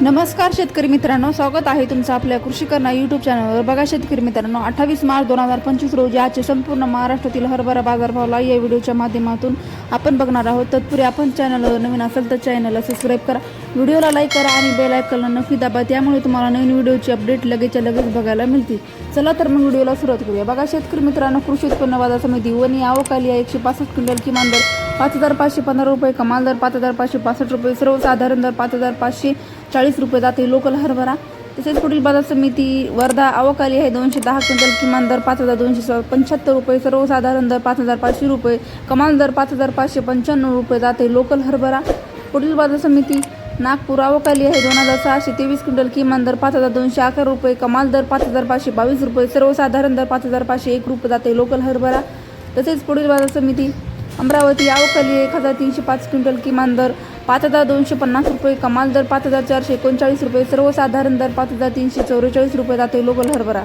नमस्कार शेतकरी मित्रांनो स्वागत आहे तुमचं आपल्या कृषीकरणा यूट्यूब चॅनलवर बघा शेतकरी मित्रांनो अठ्ठावीस मार्च दोन हजार पंचवीस रोजी आजचे संपूर्ण महाराष्ट्रातील हरभरा बाजारभावला या व्हिडिओच्या माध्यमातून आपण बघणार आहोत. तत्पूर्वी आपण चॅनलवर नवीन असेल तर चॅनलला सबस्क्राईब करा. व्हिडिओला लाईक करा आणि बेल आयकॉनला नक्की दाबा त्यामुळे तुम्हाला नवीन व्हिडिओची अपडेट लगेचच्या लगेच बघायला मिळतील. चला तर मग व्हिडिओला सुरुवात करूया. बघा शेतकरी मित्रांनो कृषी उत्पन्न बाजार समिती वनी आवकाली एकशे पासष्ट क्विंटल किमान दर. पाच हजार पाचशे पंधरा रुपये कमाल दर पाच हजार पाचशे पासष्ट रुपये सर्वसाधारण दर पाच हजार पाचशे चाळीस रुपये जाते लोकल हरभरा. तसेच पुढील बाजार समिती वर्धा अवकाली आहे दोनशे दहा क्विंटल किमान दर पाच हजार दोनशे स- पंच्याहत्तर रुपये सर्वसाधारण दर पाच हजार पाचशे रुपये कमाल दर पाच हजार पाचशे पंच्याण्णव रुपये जाते लोकल हरभरा. पुढील बाजार समिती नागपूर अवकाली आहे दोन हजार सहाशे तेवीस क्विंटल किमान दर पाच हजार दोनशे अकरा रुपये कमाल दर पाच हजार पाचशे बावीस रुपये सर्वसाधारण दर पाच हजार पाचशे एक रुपये जाते लोकल हरभरा. तसेच पुढील बाजार समिती अमरावती आवकली एक हजार तीनशे पाच क्विंटल किमान दर पाच हजार दोनशे पन्नास रुपये कमाल दर पाच हजार चारशे एकोणचाळीस रुपये सर्वसाधारण दर पाच हजार तीनशे चौवेचाळीस रुपये जाते लोकल हरभरा.